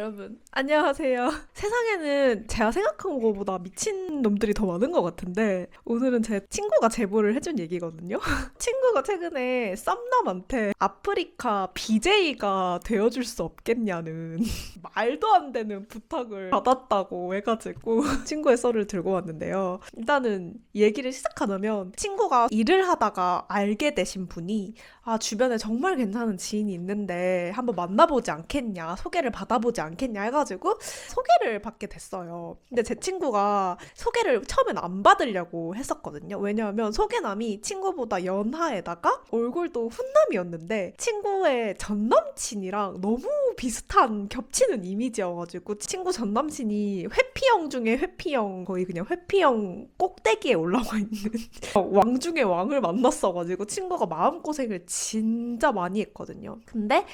여러분 안녕하세요. 세상에는 제가 생각한 것보다 미친 놈들이 더 많은 것 같은데 오늘은 제 친구가 제보를 해준 얘기거든요. 친구가 최근에 썸남한테 아프리카 BJ가 되어줄 수 없겠냐는 말도 안 되는 부탁을 받았다고 해가지고 친구의 썰을 들고 왔는데요. 일단은 얘기를 시작하려면 친구가 일을 하다가 알게 되신 분이 아 주변에 정말 괜찮은 지인이 있는데 한번 만나보지 않겠냐 소개를 받아보지 않겠냐 해가지고 소개를 받게 됐어요. 근데 제 친구가 소개를 처음엔 안 받으려고 했었거든요. 왜냐하면 소개남이 친구보다 연하에다가 얼굴도 훈남이었는데 친구의 전 남친이랑 너무 비슷한 겹치는 이미지여가지고 친구 전 남친이 회피형 중에 회피형 거의 그냥 회피형 꼭대기에 올라와 있는 왕 중에 왕을 만났어가지고 친구가 마음고생을 진짜 많이 했거든요. 근데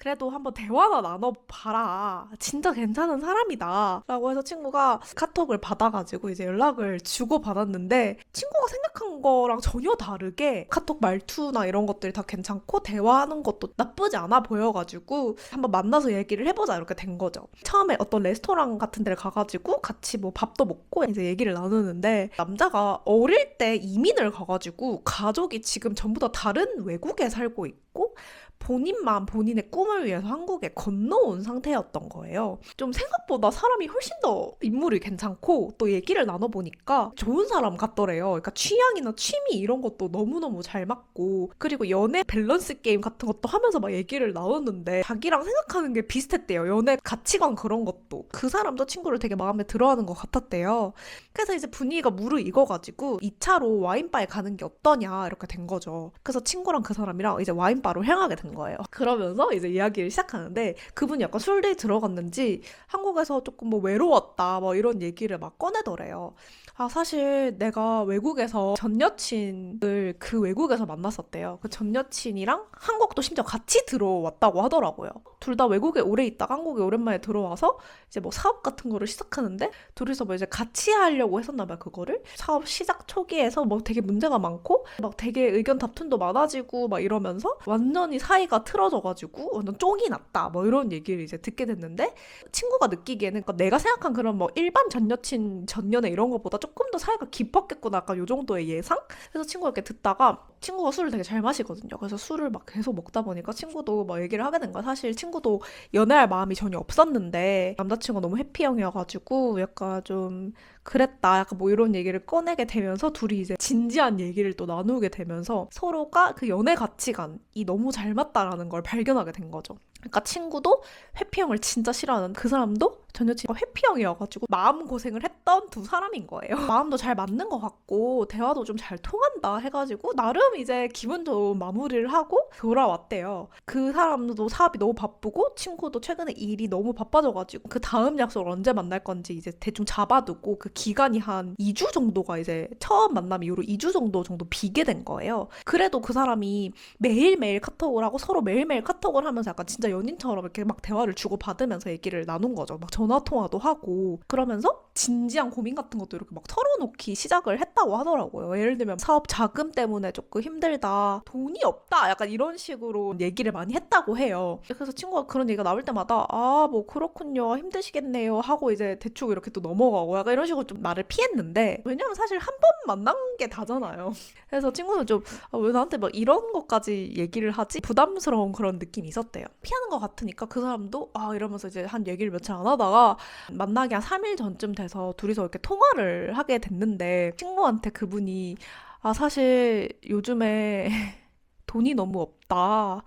그래도 한번 대화나 나눠봐라. 진짜 괜찮은 사람이다. 라고 해서 친구가 카톡을 받아가지고 이제 연락을 주고받았는데 친구가 생각한 거랑 전혀 다르게 카톡 말투나 이런 것들이 다 괜찮고 대화하는 것도 나쁘지 않아 보여가지고 한번 만나서 얘기를 해보자 이렇게 된 거죠. 처음에 어떤 레스토랑 같은 데를 가가지고 같이 뭐 밥도 먹고 이제 얘기를 나누는데 남자가 어릴 때 이민을 가가지고 가족이 지금 전부 다 다른 외국에 살고 있고 본인만 본인의 꿈을 위해서 한국에 건너온 상태였던 거예요. 좀 생각보다 사람이 훨씬 더 인물이 괜찮고 또 얘기를 나눠보니까 좋은 사람 같더래요. 그러니까 취향이나 취미 이런 것도 너무너무 잘 맞고 그리고 연애 밸런스 게임 같은 것도 하면서 막 얘기를 나눴는데 자기랑 생각하는 게 비슷했대요. 연애 가치관 그런 것도. 그 사람도 친구를 되게 마음에 들어 하는 것 같았대요. 그래서 이제 분위기가 무르익어가지고 2차로 와인바에 가는 게 어떠냐 이렇게 된 거죠. 그래서 친구랑 그 사람이랑 이제 와인바로 향하게 된 거예요. 그러면서 이제 이야기를 시작하는데 그분이 약간 술대에 들어갔는지 한국에서 조금 뭐 외로웠다 뭐 이런 얘기를 막 꺼내더래요. 아 사실 내가 외국에서 전 여친을 그 외국에서 만났었대요. 그 전 여친이랑 한국도 심지어 같이 들어왔다고 하더라고요. 둘 다 외국에 오래 있다가 한국에 오랜만에 들어와서 이제 뭐 사업 같은 거를 시작하는데 둘이서 뭐 이제 같이 하려고 했었나 봐요 그거를 사업 시작 초기에서 뭐 되게 문제가 많고 막 되게 의견 다툼도 많아지고 막 이러면서 완전히 사이가 틀어져가지고 완전 쫑이 났다 뭐 이런 얘기를 이제 듣게 됐는데 친구가 느끼기에는 그러니까 내가 생각한 그런 뭐 일반 전 여친 전 연애 이런 것보다 조금 더 사이가 깊었겠구나 약간 요 정도의 예상? 그래서 친구가 이렇게 듣다가 친구가 술을 되게 잘 마시거든요. 그래서 술을 막 계속 먹다 보니까 친구도 막 얘기를 하게 된 거야. 사실 친구도 연애할 마음이 전혀 없었는데 남자친구가 너무 해피형이어가지고 약간 좀 그랬다 약간 뭐 이런 얘기를 꺼내게 되면서 둘이 이제 진지한 얘기를 또 나누게 되면서 서로가 그 연애 가치관이 너무 잘 맞다라는 걸 발견하게 된 거죠. 그러니까 친구도 회피형을 진짜 싫어하는 그 사람도 전 여친과 회피형이어가지고 마음 고생을 했던 두 사람인 거예요. 마음도 잘 맞는 것 같고 대화도 좀 잘 통한다 해가지고 나름 이제 기분 좋은 마무리를 하고 돌아왔대요. 그 사람도 사업이 너무 바쁘고 친구도 최근에 일이 너무 바빠져가지고 그 다음 약속을 언제 만날 건지 이제 대충 잡아두고 그 기간이 한 2주 정도가 이제 처음 만남 이후로 2주 정도 정도 비게 된 거예요. 그래도 그 사람이 매일매일 카톡을 하고 서로 매일매일 카톡을 하면서 약간 진짜 연인처럼 이렇게 막 대화를 주고받으면서 얘기를 나눈 거죠. 막 전화 통화도 하고 그러면서 진지한 고민 같은 것도 이렇게 막 털어놓기 시작을 했다고 하더라고요. 예를 들면 사업 자금 때문에 조금 힘들다, 돈이 없다, 약간 이런 식으로 얘기를 많이 했다고 해요. 그래서 친구가 그런 얘기가 나올 때마다 아, 뭐 그렇군요, 힘드시겠네요 하고 이제 대충 이렇게 또 넘어가고 약간 이런 식으로 좀 나를 피했는데 왜냐면 사실 한 번 만난 게 다잖아요. 그래서 친구는 좀 아, 왜 나한테 막 이런 것까지 얘기를 하지? 부담스러운 그런 느낌이 있었대요. 피하는 것 같으니까 그 사람도 아 이러면서 이제 한 얘기를 며칠 안 하다 가 만나기 한 3일 전쯤 돼서 둘이서 이렇게 통화를 하게 됐는데 친구한테 그분이 아 사실 요즘에 돈이 너무 없다.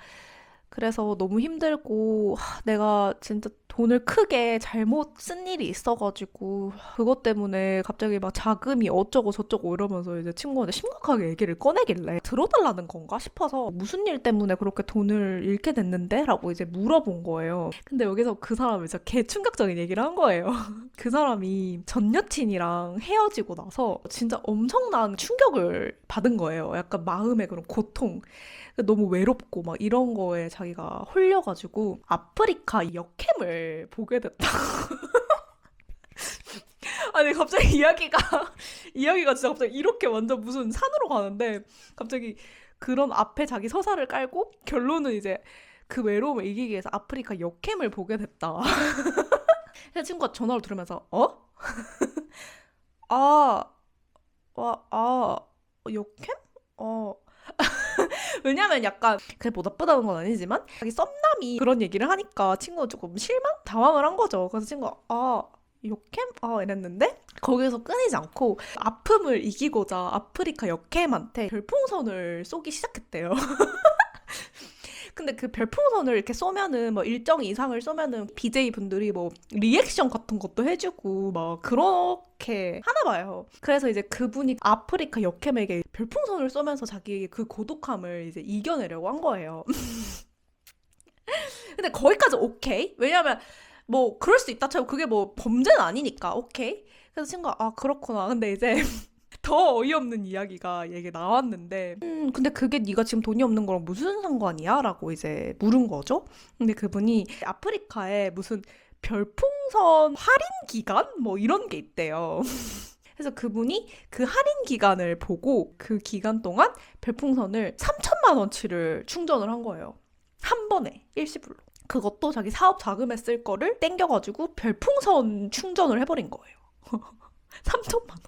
그래서 너무 힘들고 하, 내가 진짜 돈을 크게 잘못 쓴 일이 있어가지고 그것 때문에 갑자기 막 자금이 어쩌고 저쩌고 이러면서 이제 친구한테 심각하게 얘기를 꺼내길래 들어달라는 건가 싶어서 무슨 일 때문에 그렇게 돈을 잃게 됐는데? 라고 이제 물어본 거예요. 근데 여기서 그 사람이 진짜 개 충격적인 얘기를 한 거예요. 그 사람이 전 여친이랑 헤어지고 나서 진짜 엄청난 충격을 받은 거예요. 약간 마음의 그런 고통. 너무 외롭고 막 이런 거에 자기가 홀려가지고 아프리카 역캠을 보게 됐다. 아니 갑자기 이야기가 이야기가 진짜 갑자기 이렇게 완전 무슨 산으로 가는데 갑자기 그런 앞에 자기 서사를 깔고 결론은 이제 그 외로움을 이기기 위해서 아프리카 역캠을 보게 됐다. 그래서 친구가 전화를 들으면서 어? 아, 와, 아, 역캠? 어. 왜냐면 약간 그게 뭐 나쁘다는 건 아니지만 자기 썸남이 그런 얘기를 하니까 친구가 조금 실망? 당황을 한 거죠. 그래서 친구가 아 역캠? 아 이랬는데 거기서 끊이지 않고 아픔을 이기고자 아프리카 역캠한테 별풍선을 쏘기 시작했대요. 근데 그 별풍선을 이렇게 쏘면은 뭐 일정 이상을 쏘면은 BJ 분들이 뭐 리액션 같은 것도 해주고 막 그렇게 하나 봐요. 그래서 이제 그분이 아프리카 역캠에게 별풍선을 쏘면서 자기의 그 고독함을 이제 이겨내려고 한 거예요. 근데 거기까지 오케이? 왜냐면 뭐 그럴 수 있다 쳐도 그게 뭐 범죄는 아니니까 오케이? 그래서 친구가 아 그렇구나. 근데 이제 더 어이없는 이야기가 얘기 나왔는데 음 근데 그게 네가 지금 돈이 없는 거랑 무슨 상관이야? 라고 이제 물은 거죠. 근데 그분이 아프리카에 무슨 별풍선 할인 기간 뭐 이런 게 있대요. 그래서 그분이 그 할인 기간을 보고 그 기간 동안 별풍선을 3천만 원치를 충전을 한 거예요. 한 번에 일시불로. 그것도 자기 사업 자금에 쓸 거를 땡겨가지고 별풍선 충전을 해버린 거예요. 3천만 원.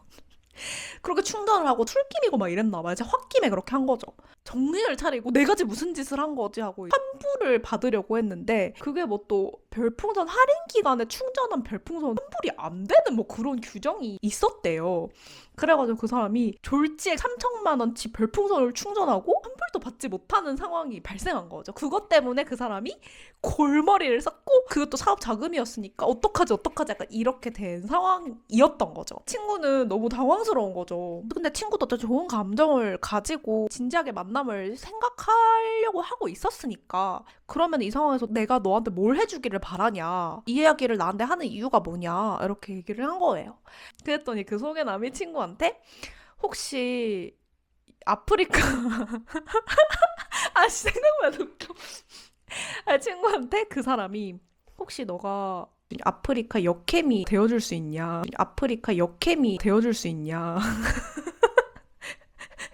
그렇게 충전을 하고 출김이고 막 이랬나 봐요. 홧김에 그렇게 한 거죠. 정신을 차리고 내가 지금 무슨 짓을 한 거지 하고 환불을 받으려고 했는데 그게 뭐 또 별풍선 할인 기간에 충전한 별풍선 환불이 안 되는 뭐 그런 규정이 있었대요. 그래가지고 그 사람이 졸지에 3천만 원치 별풍선을 충전하고 환불도 받지 못하는 상황이 발생한 거죠. 그것 때문에 그 사람이 골머리를 썼고 그것도 사업 자금이었으니까 어떡하지 어떡하지 약간 이렇게 된 상황이었던 거죠. 친구는 너무 당황스러운 거죠. 근데 친구도 또 좋은 감정을 가지고 진지하게 만 남을 생각하려고 하고 있었으니까 그러면 이 상황에서 내가 너한테 뭘 해주기를 바라냐 이 이야기를 나한테 하는 이유가 뭐냐 이렇게 얘기를 한 거예요. 그랬더니 그 소개남이 친구한테 혹시 아프리카 아 생각만 웃겨. 아, 친구한테 그 사람이 혹시 너가 아프리카 역캠이 되어줄 수 있냐? 아프리카 역캠이 되어줄 수 있냐?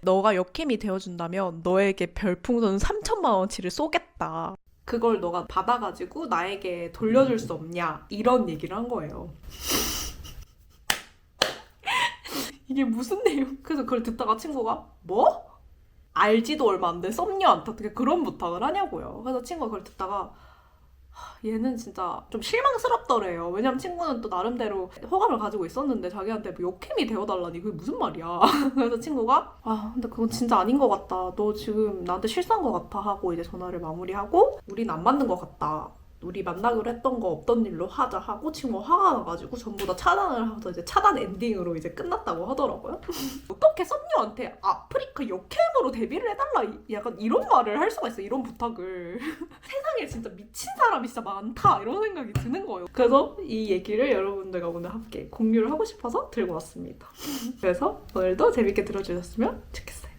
너가 역캠이 되어준다면 너에게 별풍선 3천만 원치를 쏘겠다. 그걸 너가 받아가지고 나에게 돌려줄 수 없냐? 이런 얘기를 한 거예요. 이게 무슨 내용? 그래서 그걸 듣다가 친구가 뭐? 알지도 얼마 안 돼 썸녀한테 어떻게 그런 부탁을 하냐고요. 그래서 친구가 그걸 듣다가 하, 얘는 진짜 좀 실망스럽더래요. 왜냐면 친구는 또 나름대로 호감을 가지고 있었는데 자기한테 뭐 욕캠이 되어달라니 그게 무슨 말이야. 그래서 친구가 아 근데 그건 진짜 아닌 것 같다. 너 지금 나한테 실수한 것 같아 하고 이제 전화를 마무리하고 우린 안 맞는 것 같다. 우리 만나기로 했던 거 없던 일로 하자 하고 친구가 화가 나가지고 전부 다 차단을 해서 이제 차단 엔딩으로 이제 끝났다고 하더라고요. 어떻게 썸녀한테 아프리카 역캠으로 데뷔를 해달라 이- 약간 이런 말을 할 수가 있어 이런 부탁을 세상에 진짜 미친 사람이 진짜 많다 이런 생각이 드는 거예요. 그래서 이 얘기를 여러분들과 오늘 함께 공유를 하고 싶어서 들고 왔습니다. 그래서 오늘도 재밌게 들어주셨으면 좋겠어요.